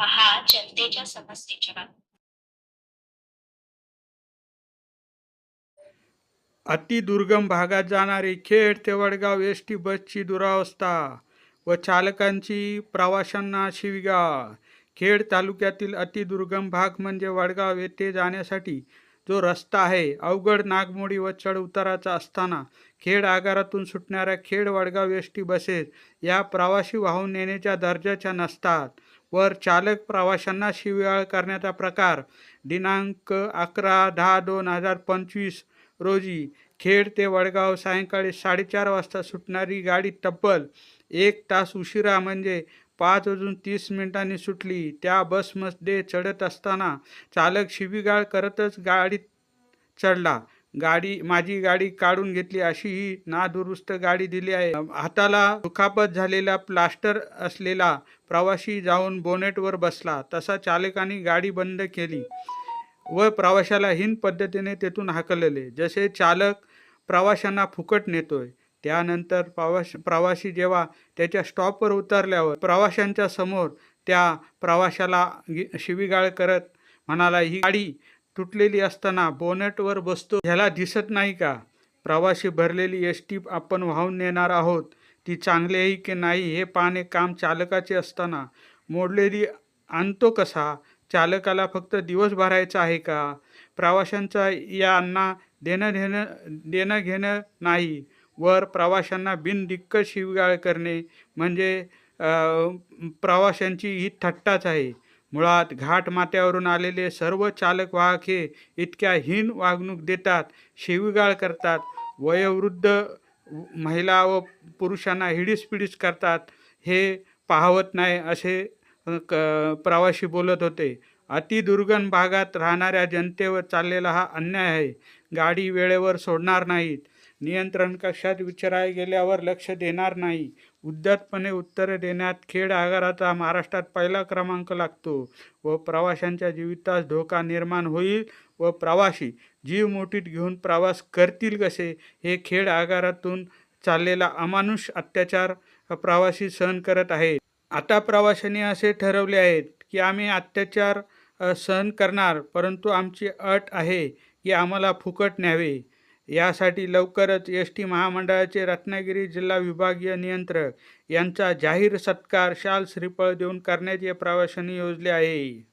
पहा जनतेच्या समस्येच्या बातम्या अतिदुर्गम भागात जाणारी खेड ते वडगाव एस टी बसची दुरावस्था व चालकांची प्रवाशांना शिविगा खेड तालुक्यातील अतिदुर्गम भाग म्हणजे वडगाव येथे जाण्यासाठी जो रस्ता आहे अवघड नागमोडी व चढ उताराचा असताना खेड आगारातून सुटणाऱ्या Khed Wadgaon S T buses या प्रवासी वाहून नेण्याच्या दर्जाच्या नसतात. वर चालक प्रवाशांना शिवियाळ करण्याचा प्रकार दिनांक अकरा दहा दोन हजार पंचवीस रोजी खेड ते वडगाव सायंकाळी साडेचार वाजता सुटणारी गाडी तब्बल एक तास उशिरा म्हणजे पाच वाजून तीस मिनिटांनी सुटली. त्या बसमध्ये चढत असताना चालक शिवीगाळ करतच गाडीत चढला. गाडी माझी गाडी काढून घेतली अशी ही नादुरुस्त गाडी दिली आहे. हाताला दुखापत झालेला प्लास्टर असलेला प्रवासी जाऊन बोनेटवर बसला. तसा चालकाने गाडी बंद केली व प्रवाशाला हीन पद्धतीने तेथून हाकलले. जसे चालक प्रवाशांना फुकट नेतोय त्यानंतर प्रवास प्रवासी जेव्हा त्याच्या स्टॉपवर उतरल्यावर प्रवाशांच्या समोर त्या प्रवाशाला शिवीगाळ करत म्हणाला ही गाडी तुटलेली असताना बोनेटवर बसतो. ह्याला दिसत नाही का? प्रवाशी भरलेली एस टी आपण वाहून नेणार आहोत. ती चांगली आहे की नाही हे पाहणे काम चालकाचे असताना. मोडलेली आणतो कसा? चालकाला फक्त दिवस भरायचा आहे का? प्रवाशांचा यांना देणं घेणं देणं घेणं नाही. वर प्रवाशांना बिनदिक्क शिवगाळ करणे म्हणजे प्रवाशांची ही थट्टाच आहे. मुळात घाट माथ्यावरून आलेले सर्व चालक वाहक हे इतक्या हीन वागणूक देतात शिवीगाळ करतात वयोवृद्ध महिला व पुरुषांना हिडीस करतात हे पाहवत नाही असे क प्रवाशी बोलत होते. अतिदुर्गम भागात राहणाऱ्या जनतेवर चाललेला हा अन्याय आहे. गाडी वेळेवर सोडणार नाहीत. नियंत्रण कक्षात विचाराय गेल्यावर लक्ष देणार नाही. उद्धटपणे उत्तरे देण्यात खेड आगाराचा महाराष्ट्रात पहिला क्रमांक लागतो व प्रवाशांच्या जीवितास धोका निर्माण होईल व प्रवासी जीव मोठीत घेऊन प्रवास करतील कसे? हे खेड आगारातून चाललेला अमानुष अत्याचार प्रवासी सहन करत आहेत. आता प्रवाशांनी असे ठरवले आहेत की आम्ही अत्याचार सहन करणार परंतु आमची अट आहे की आम्हाला फुकट न्यावे. यासाठी लवकरच एस टी महामंडळाचे रत्नागिरी जिल्हा विभागीय नियंत्रक यांचा जाहीर सत्कार शाल श्रीफळ देऊन करण्याचे प्रवाशांनी योजले आहे.